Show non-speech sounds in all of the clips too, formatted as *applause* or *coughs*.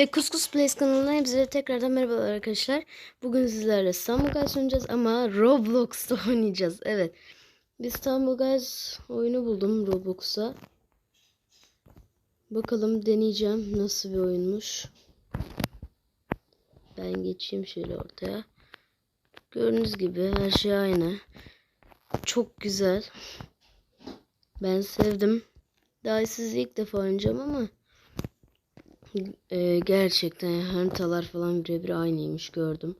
Ve Kuskus Plays kanalına hepinize tekrardan merhabalar arkadaşlar. Bugün sizlerle İstanbul Guys oynayacağız ama Roblox'ta *laughs* oynayacağız. Evet. Bir İstanbul Guys oyunu buldum Roblox'a. Bakalım deneyeceğim nasıl bir oyunmuş. Ben geçeyim şöyle ortaya. Gördüğünüz gibi her şey aynı. Çok güzel. Ben sevdim. Daha siz ilk defa oynayacağım ama ee, gerçekten haritalar falan birebir aynıymış gördüm.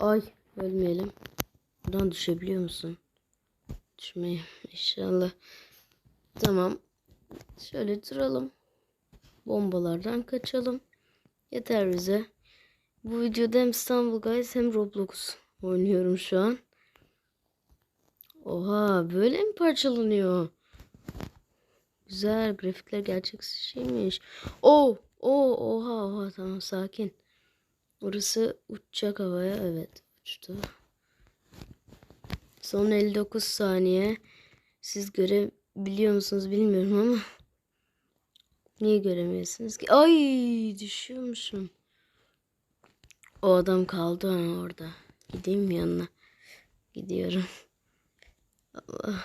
Ay ölmeyelim. Buradan düşebiliyor musun? Düşmeyeyim *laughs* inşallah. Tamam. Şöyle duralım. Bombalardan kaçalım. Yeter bize. Bu videoda hem İstanbul Guys hem Roblox oynuyorum şu an. Oha böyle mi parçalanıyor? Güzel grafikler gerçekçiymiş. Oh Oo, oha oha tamam sakin. Orası uçacak havaya. Evet uçtu. Son 59 saniye. Siz görebiliyor musunuz bilmiyorum ama. Niye göremiyorsunuz ki? Ay düşüyormuşum. O adam kaldı orada. Gideyim mi yanına? Gidiyorum. Allah.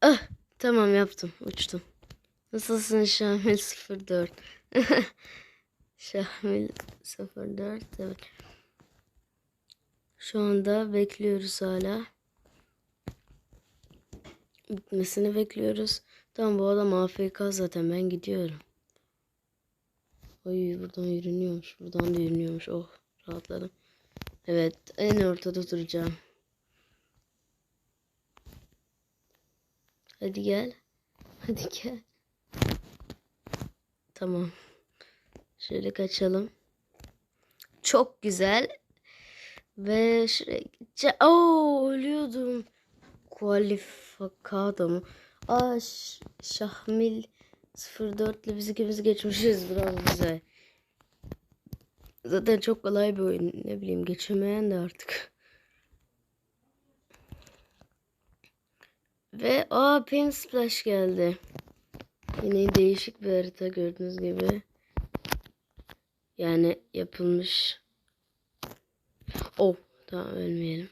Ah tamam yaptım uçtum. Nasılsın Şamil 04? Şamil 04 evet. Şu anda bekliyoruz hala. Bitmesini bekliyoruz. Tamam bu adam AFK zaten ben gidiyorum. Oy buradan yürünüyormuş. Buradan da yürünüyormuş. Oh rahatladım. Evet en ortada duracağım. Hadi gel. Hadi gel. Tamam. Şöyle kaçalım. Çok güzel. Ve şuraya gideceğim. Oo ölüyordum. Kualifikada mı? Aa Şahmil 04 ile biz ikimiz geçmişiz. Bravo güzel. Zaten çok kolay bir oyun. Ne bileyim geçemeyen de artık. Ve aa Pen Splash geldi. Yine değişik bir harita gördüğünüz gibi. Yani yapılmış. Oh tamam ölmeyelim.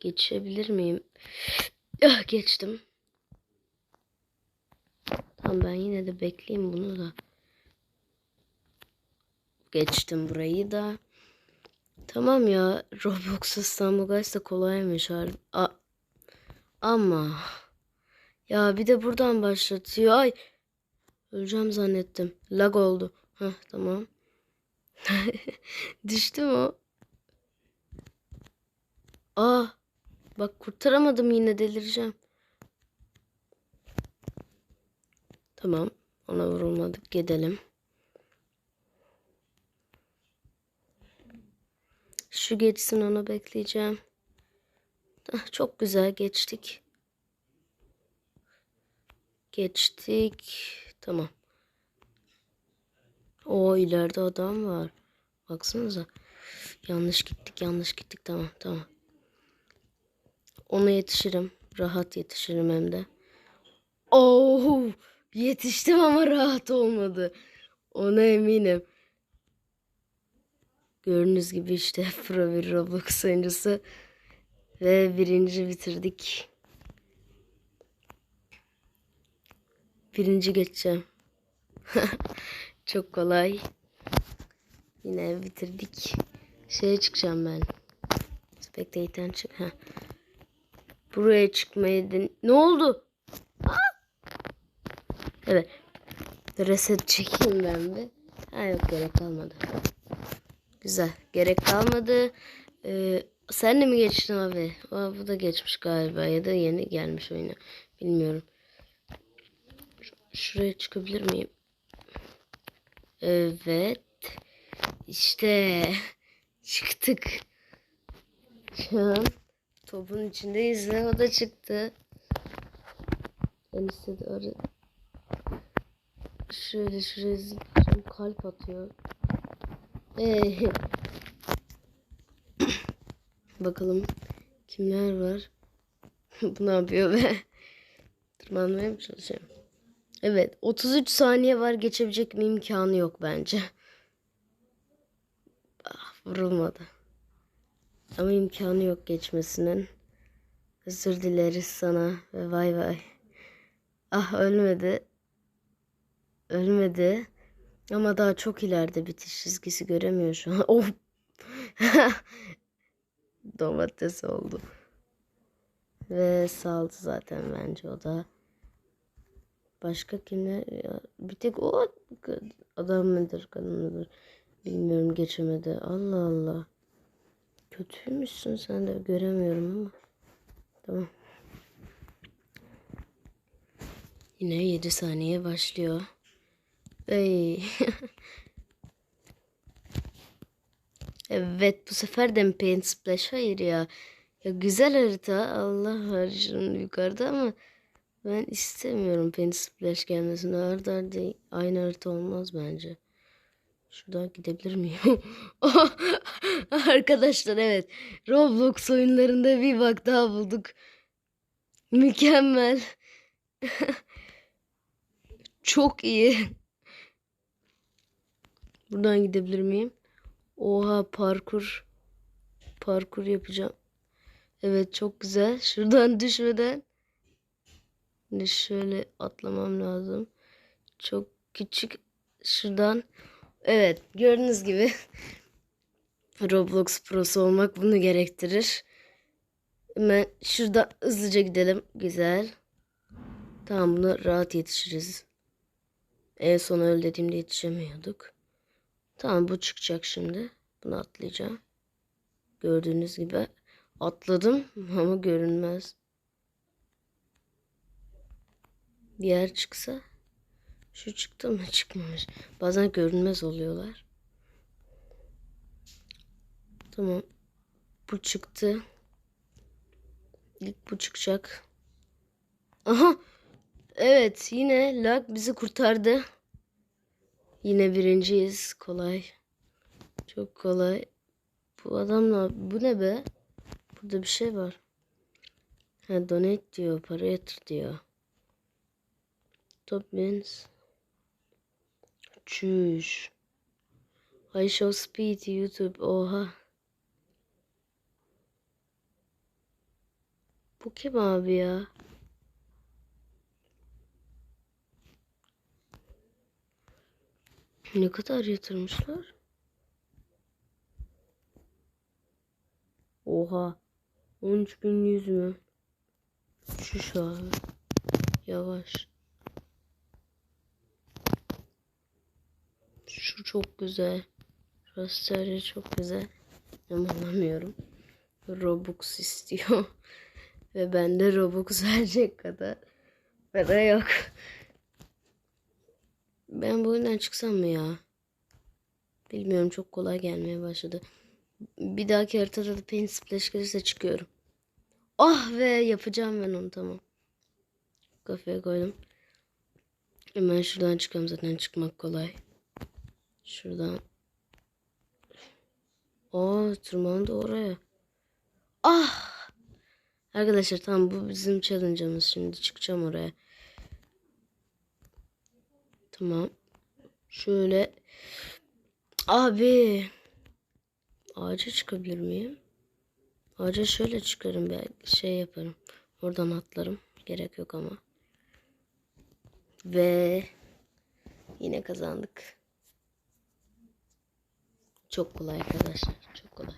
Geçebilir miyim? Ah, geçtim. Tamam ben yine de bekleyeyim bunu da. Geçtim burayı da. Tamam ya Roblox İstanbul Guys da kolaymış. Ama ya bir de buradan başlatıyor. Ay. Öleceğim zannettim. Lag oldu. Heh tamam. *laughs* Düştü mü? Aa. Bak kurtaramadım yine delireceğim. Tamam. Ona vurulmadık. Gidelim. Şu geçsin onu bekleyeceğim. Ah, çok güzel geçtik. Geçtik. Tamam. O ileride adam var. Baksanıza. Yanlış gittik, yanlış gittik. Tamam, tamam. Ona yetişirim. Rahat yetişirim hem de. Oh! Yetiştim ama rahat olmadı. Ona eminim. Gördüğünüz gibi işte *laughs* pro bir Roblox oyuncusu. Ve birinci bitirdik. Birinci geçeceğim. *laughs* Çok kolay. Yine bitirdik. Şeye çıkacağım ben. Spectate'den çık. Heh. Buraya çıkmayı. Ne oldu? Aa! Evet. Reset çekeyim ben bir. Ha yok gerek kalmadı. Güzel. Gerek kalmadı. Ee, sen de mi geçtin abi? Aa, bu da geçmiş galiba ya da yeni gelmiş oyuna. Bilmiyorum. Şuraya çıkabilir miyim? Evet. İşte *laughs* çıktık. Şu an topun içindeyiz ve o da çıktı. En istedi arı. Şöyle şuraya zıplayacağım. Kalp atıyor. Ee, *coughs* bakalım kimler var. *laughs* Bu ne yapıyor be? Tırmanmaya mı çalışıyorum? Evet 33 saniye var geçebilecek mi imkanı yok bence. Ah, vurulmadı. Ama imkanı yok geçmesinin. Özür dileriz sana ve vay vay. Ah ölmedi. Ölmedi. Ama daha çok ileride bitiş çizgisi göremiyor şu an. *laughs* Of. Domates oldu. Ve saldı zaten bence o da. Başka kimler? Bir tek o adam mıdır kadın mıdır? Bilmiyorum geçemedi. Allah Allah. Kötüymüşsün sen de göremiyorum ama. Tamam. Yine 7 saniye başlıyor. Ey. *laughs* evet bu sefer de mi Paint Splash? Hayır ya. Ya güzel harita. Allah şunun yukarıda ama ben istemiyorum Paint Splash gelmesini. Arda arda aynı harita olmaz bence. Şuradan gidebilir miyim? *laughs* Arkadaşlar evet. Roblox oyunlarında bir bak daha bulduk. Mükemmel. *laughs* Çok iyi. Buradan gidebilir miyim? Oha parkur. Parkur yapacağım. Evet çok güzel. Şuradan düşmeden. Şimdi şöyle atlamam lazım. Çok küçük. Şuradan. Evet gördüğünüz gibi. *laughs* Roblox Pro'su olmak bunu gerektirir. Hemen şurada hızlıca gidelim. Güzel. Tamam buna rahat yetişiriz. En son öyle dediğimde yetişemiyorduk. Tamam bu çıkacak şimdi. Bunu atlayacağım. Gördüğünüz gibi atladım *laughs* ama görünmez. Bir yer çıksa. Şu çıktı mı çıkmamış. Bazen görünmez oluyorlar. Tamam. Bu çıktı. İlk bu çıkacak. Aha. Evet yine lag bizi kurtardı. Yine birinciyiz. Kolay. Çok kolay. Bu adamla bu ne be? Burada bir şey var. Ha donate diyor. Para yatır diyor. Top wins. Çüş. I show speed YouTube. Oha. Bu kim abi ya? Ne kadar yatırmışlar? Oha. 13.100 mü? Şuş abi. Yavaş. Şu çok güzel. Rastları çok güzel. Ama anlamıyorum. Robux istiyor. *laughs* Ve bende Robux *laughs* verecek kadar para yok. Ben bu oyundan çıksam mı ya? Bilmiyorum çok kolay gelmeye başladı. Bir dahaki haritada da Paint Splash gelirse çıkıyorum. Ah ve yapacağım ben onu tamam. Kafaya koydum. Hemen şuradan çıkıyorum zaten çıkmak kolay. Şuradan. Aa tırmandı oraya. Ah! Arkadaşlar tamam bu bizim challenge'ımız. Şimdi çıkacağım oraya. Tamam. Şöyle. Abi. Ağaca çıkabilir miyim? Ağaca şöyle çıkarım belki şey yaparım. Oradan atlarım. Gerek yok ama. Ve yine kazandık. Çok kolay arkadaşlar. Çok kolay.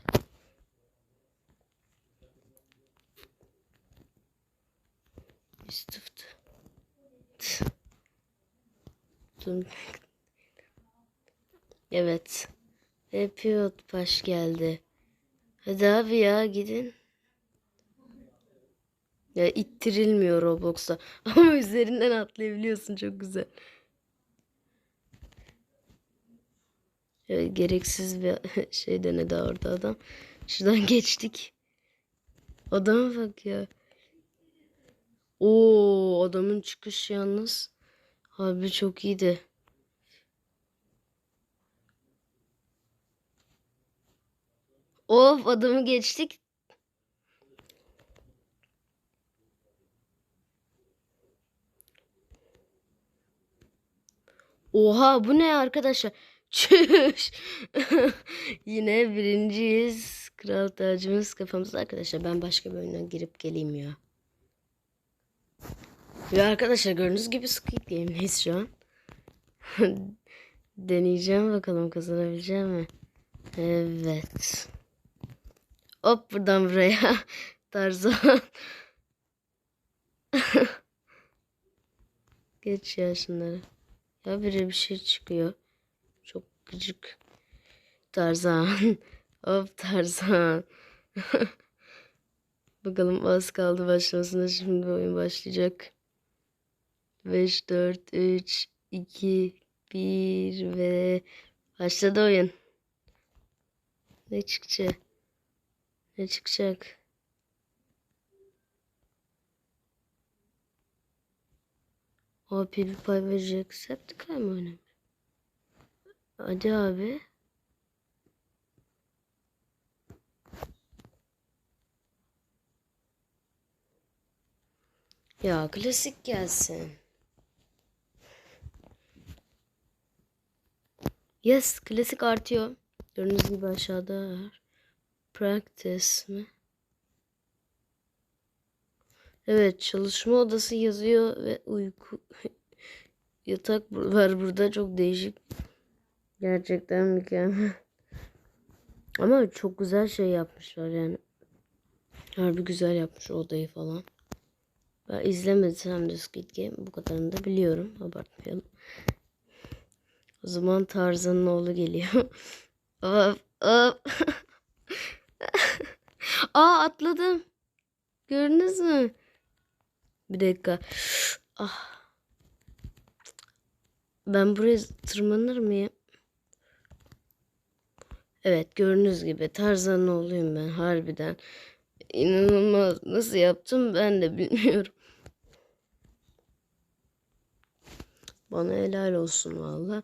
Üstüftü. Evet. Ve Piyot Paş geldi. Hadi abi ya gidin. Ya ittirilmiyor Roblox'ta. *laughs* Ama üzerinden atlayabiliyorsun çok güzel. Ya, gereksiz bir *laughs* şey denedi orada adam. Şuradan *laughs* geçtik. Adama bak ya. Oo adamın çıkış yalnız. Abi çok iyiydi. Of adamı geçtik. Oha bu ne arkadaşlar? Çüş. *laughs* Yine birinciyiz. Kral tacımız kafamızda arkadaşlar. Ben başka bir oyuna girip geleyim ya. Ve arkadaşlar gördüğünüz gibi Squid Game'deyiz şu an. *laughs* Deneyeceğim bakalım kazanabileceğim mi? Evet. Hop buradan buraya. *laughs* Tarzan. Geç ya şunları. Ya biri bir şey çıkıyor. Gıcık. Tarzan. *laughs* Hop Tarzan. *laughs* Bakalım az kaldı başlamasına. Şimdi oyun başlayacak. 5, 4, 3, 2, 1 ve başladı oyun. Ne çıkacak? Ne çıkacak? O PewDiePie ve Jacksepticeye mi oynamış? Hadi abi. Ya klasik gelsin. Yes, klasik artıyor. Gördüğünüz gibi aşağıda var. Practice mi? Evet, çalışma odası yazıyor ve uyku *laughs* yatak var burada çok değişik. Gerçekten mükemmel. *laughs* Ama çok güzel şey yapmışlar yani. Harbi güzel yapmış odayı falan. Ben izlemesem de Squid Game bu kadarını da biliyorum. Abartmayalım. O zaman Tarzan'ın oğlu geliyor. *laughs* Hop hop. *laughs* Aa atladım. Gördünüz mü? Bir dakika. Ah. Ben buraya tırmanır mıyım? Evet gördüğünüz gibi Tarzan'ın oğluyum ben harbiden. İnanılmaz. Nasıl yaptım ben de bilmiyorum. Bana helal olsun valla.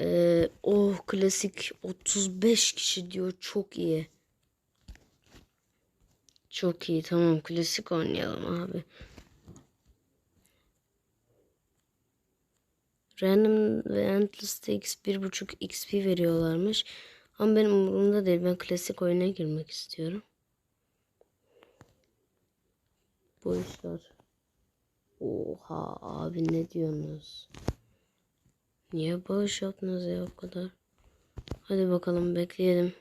Ee, oh klasik 35 kişi diyor çok iyi. Çok iyi tamam klasik oynayalım abi. Random ve Endless X 1.5 XP veriyorlarmış. Ama benim umurumda değil. Ben klasik oyuna girmek istiyorum. Bu işler. Oha abi ne diyorsunuz? Niye bağış yaptınız ya o kadar? Hadi bakalım bekleyelim.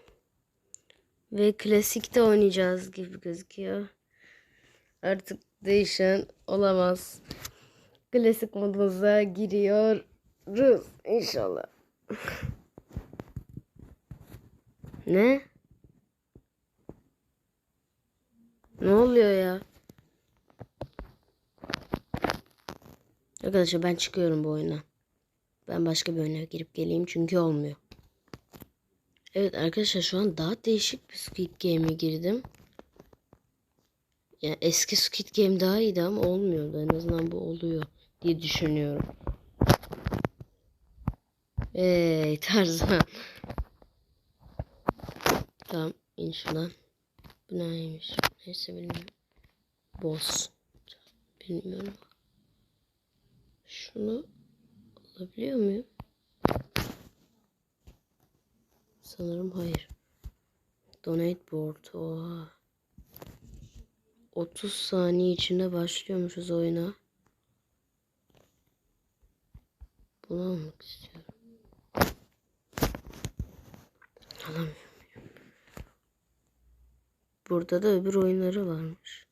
Ve klasikte oynayacağız gibi gözüküyor. Artık değişen olamaz. Klasik modumuza giriyoruz inşallah. ne? Ne oluyor ya? Arkadaşlar ben çıkıyorum bu oyuna. Ben başka bir oyuna girip geleyim çünkü olmuyor. Evet arkadaşlar şu an daha değişik bir Squid Game'e girdim. Yani eski Squid Game daha iyiydi ama olmuyordu. En azından bu oluyor diye düşünüyorum. Hey Tarzan. tamam in şuradan. Bu neymiş? Neyse bilmiyorum. Boss. Bilmiyorum. Şunu alabiliyor muyum? Sanırım hayır. Donate board. Oha. 30 saniye içinde başlıyormuşuz oyuna. Bunu almak istiyorum. Alamıyorum. Burada da öbür oyunları varmış.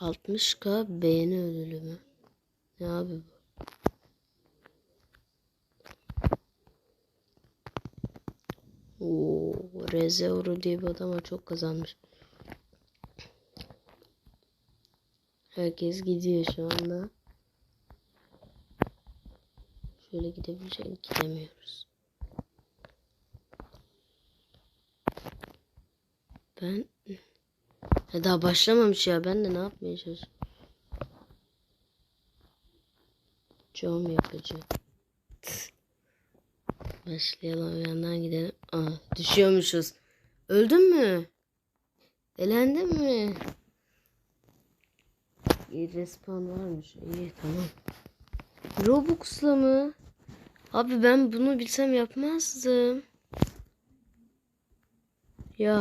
60k beğeni ödülü mü? Ne abi bu? Oo, Rezeuro diye bir adam var çok kazanmış. Herkes gidiyor şu anda. Şöyle gidebilecek gidemiyoruz. Ben ya daha başlamamış ya ben de ne yapmaya çalışıyorum. Cam yapıcı. Başlayalım yandan gidelim. Aa düşüyormuşuz. Öldün mü? Elendin mi? respawn varmış. İyi tamam. Robux'la mı? Abi ben bunu bilsem yapmazdım. Ya.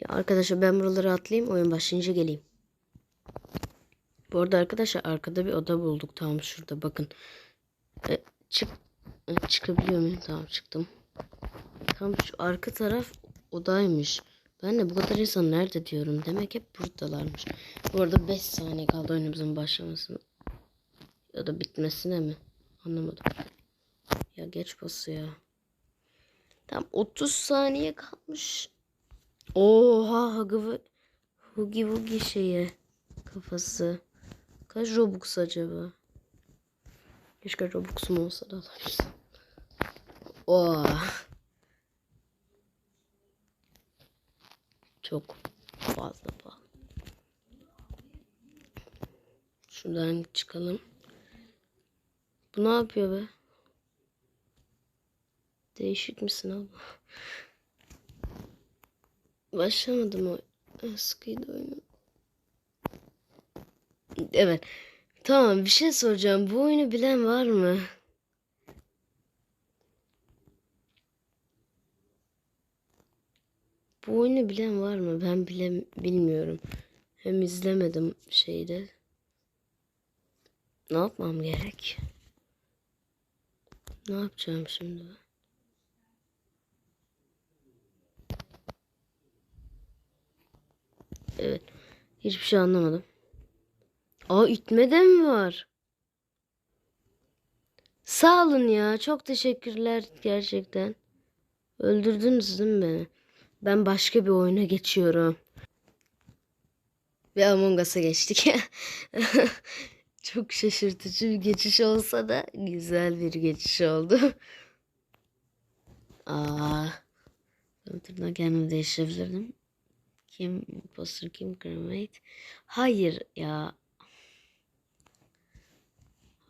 Ya arkadaşlar ben buraları atlayayım. Oyun başlayınca geleyim. Bu arada arkadaşlar arkada bir oda bulduk. Tam şurada bakın. E, çık e, çıkabiliyor muyum? Tamam çıktım. Tam şu arka taraf odaymış. Ben de bu kadar insan nerede diyorum. Demek hep buradalarmış. Bu arada 5 saniye kaldı oyunumuzun başlamasına. Ya da bitmesine mi? Anlamadım. Ya geç bası ya. Tam 30 saniye kalmış. Oha Huggy Huggy Wuggy şeyi kafası. Kaç Robux acaba? Keşke Robux'um olsa da alabilirsem. Oh. Çok fazla pahalı. Şuradan çıkalım. Bu ne yapıyor be? Değişik misin abla? Başlamadım o eskiydi oyunu. Evet. Tamam bir şey soracağım. Bu oyunu bilen var mı? Bu oyunu bilen var mı? Ben bile bilmiyorum. Hem izlemedim şeyde. Ne yapmam gerek? Ne yapacağım şimdi? Evet. Hiçbir şey anlamadım. Aa itme de mi var? Sağ olun ya. Çok teşekkürler gerçekten. Öldürdünüz değil mi beni? Ben başka bir oyuna geçiyorum. Ve Among Us'a geçtik. *laughs* Çok şaşırtıcı bir geçiş olsa da güzel bir geçiş oldu. *laughs* Aa, tırnak kendimi değiştirebilirdim. Kim imposter kim cremate? Hayır ya.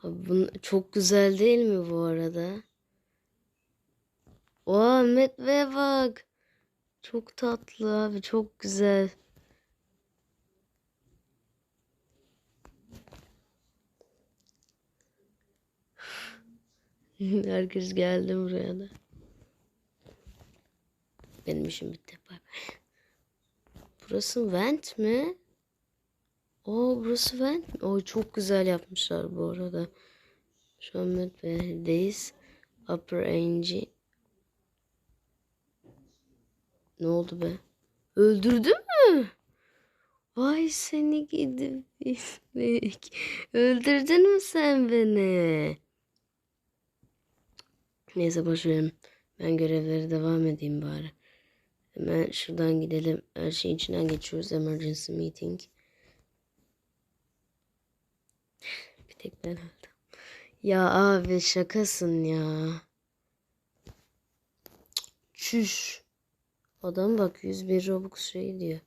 Bun çok güzel değil mi bu arada? O Ahmet ve bak. Çok tatlı abi çok güzel. *laughs* Herkes geldi buraya da. Benim işim bitti. Bay. Burası vent mi? Oo burası vent mi? Oo çok güzel yapmışlar bu arada. Şu an Medve'deyiz. Upper Engine. Ne oldu be? Öldürdün mü? Vay seni gidip. *laughs* Öldürdün mü sen beni? Neyse boş. Ben görevlere devam edeyim bari. Hemen şuradan gidelim. Her şeyin içinden geçiyoruz. Emergency meeting. Bir tek ben öldüm. Ya abi şakasın ya. Çüş. Adam bak 101 Robux şey diyor.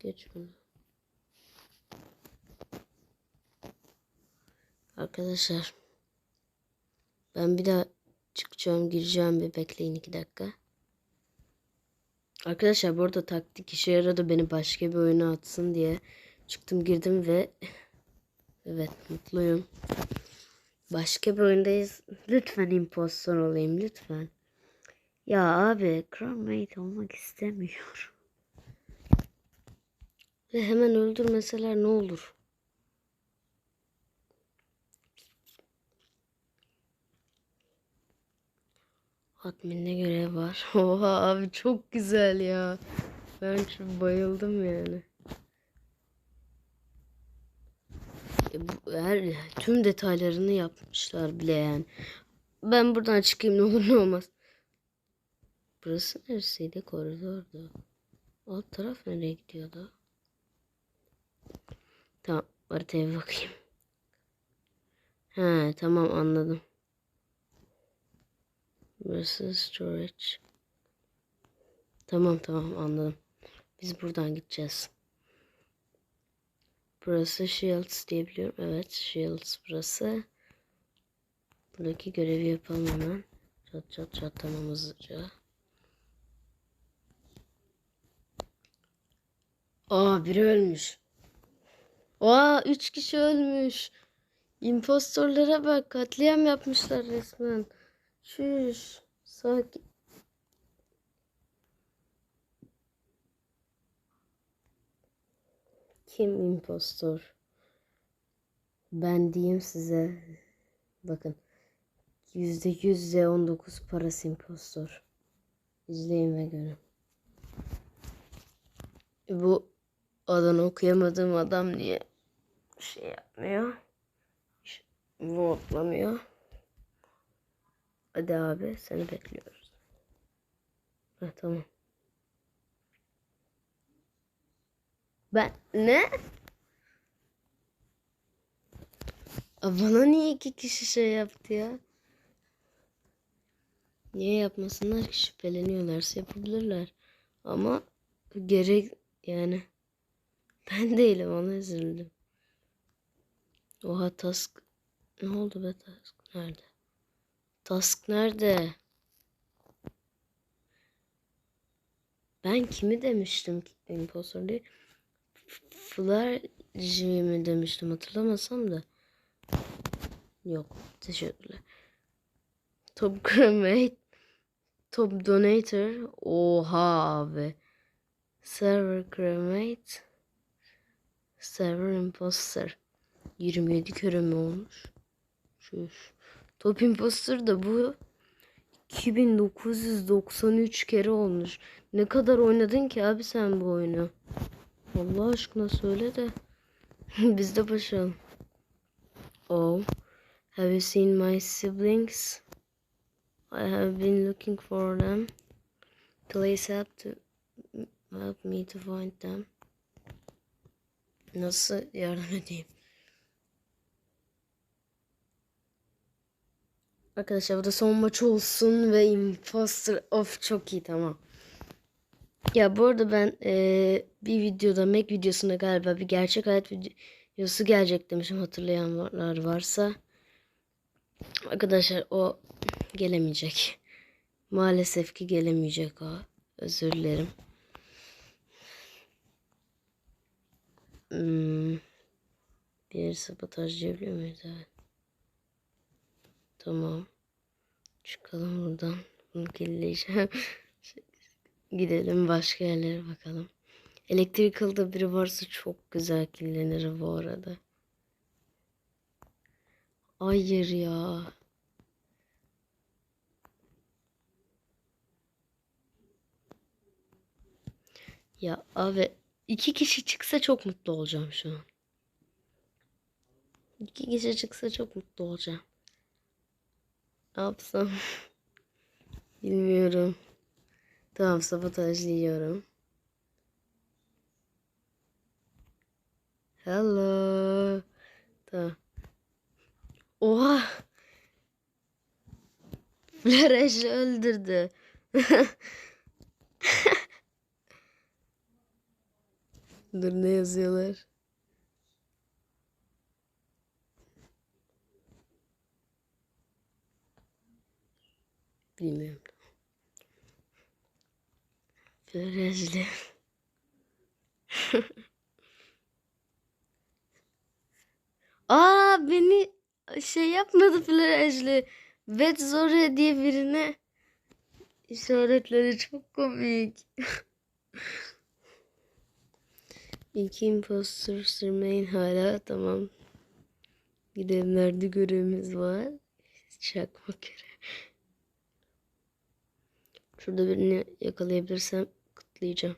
Geç bunu. Arkadaşlar. Ben bir daha çıkacağım gireceğim bir bekleyin iki dakika. Arkadaşlar burada taktik işe yaradı beni başka bir oyuna atsın diye. Çıktım girdim ve *laughs* evet mutluyum. Başka bir oyundayız. Lütfen impostor olayım lütfen. Ya abi crewmate olmak istemiyorum. Ve hemen öldürmeseler ne olur? Admin'de görev var. *laughs* Oha abi çok güzel ya. Ben şu bayıldım yani. E, bu- Her tüm detaylarını yapmışlar bile yani. Ben buradan çıkayım ne olur ne olmaz. Burası neresiydi? Koridordu. Alt taraf nereye gidiyordu? Tamam. Haritaya bakayım. He tamam anladım. Burası storage. Tamam tamam anladım. Biz buradan gideceğiz. Burası Shields diye biliyorum. Evet Shields burası. Buradaki görevi yapalım hemen. Çat çat çat tamam hızlıca. Aa biri ölmüş. Aa üç kişi ölmüş. İmpostorlara bak katliam yapmışlar resmen. Şuş. Sakin. Kim impostor? Ben diyeyim size. Bakın. Yüzde yüzde on dokuz parası impostor. İzleyin ve görün. Bu adını okuyamadığım adam niye şey yapmıyor? Votlamıyor. Hadi abi seni bekliyoruz. Ha, tamam. Ben ne? Bana niye iki kişi şey yaptı ya? Niye yapmasınlar ki şüpheleniyorlarsa yapabilirler. Ama gerek yani ben değilim ona üzüldüm. Oha task ne oldu be task nerede? Task nerede? Ben kimi demiştim impostor diye? Flarji mi demiştim hatırlamasam da. Yok teşekkürler. Top *laughs* cremate. Top donator. Oha abi. Server cremate. Server imposter. 27 kere mi olmuş? Şuş. Top imposter da bu 2993 kere olmuş. Ne kadar oynadın ki abi sen bu oyunu? Allah aşkına söyle de. *laughs* Biz de başlayalım. Oh. Have you seen my siblings? I have been looking for them. Please help to help me to find them. Nasıl yardım edeyim? Arkadaşlar bu da son maç olsun ve imposter of çok iyi tamam. Ya bu arada ben eee, bir videoda Mac videosunda galiba bir gerçek hayat videosu gelecek demişim hatırlayanlar varsa. Arkadaşlar o gelemeyecek. Maalesef ki gelemeyecek o. Özür dilerim. Hmm. Bir yeri sabotajlayabiliyor muyuz? Evet. Tamam. Çıkalım buradan. Bunu killeyeceğim. *laughs* Gidelim başka yerlere bakalım. Electrical'da biri varsa çok güzel killenir bu arada. Hayır ya. Ya abi iki kişi çıksa çok mutlu olacağım şu an. İki kişi çıksa çok mutlu olacağım. Ne yapsam? *laughs* Bilmiyorum. Tamam sabotajlıyorum. Hello. Tamam. Oha. Flash öldürdü. *laughs* Dur ne yazıyorlar? Bilmiyorum. Flash'li. *laughs* Aa beni şey yapmadı Flash'li. Bet Zore diye birine işaretleri çok komik. *laughs* İki imposter sürmeyin hala tamam. Gidelim nerede görevimiz var. Çakmak görev. Şurada birini yakalayabilirsem kutlayacağım.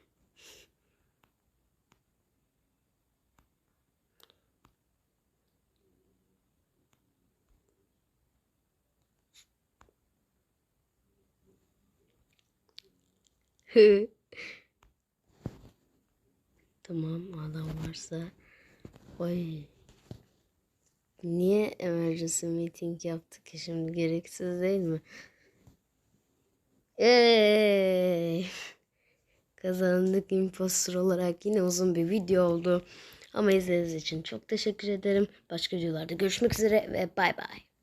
*laughs* Tamam adam varsa. Oy. Niye emergency meeting yaptık ki şimdi gereksiz değil mi? Eee. Kazandık impostor olarak yine uzun bir video oldu. Ama izlediğiniz için çok teşekkür ederim. Başka videolarda görüşmek üzere ve bay bay.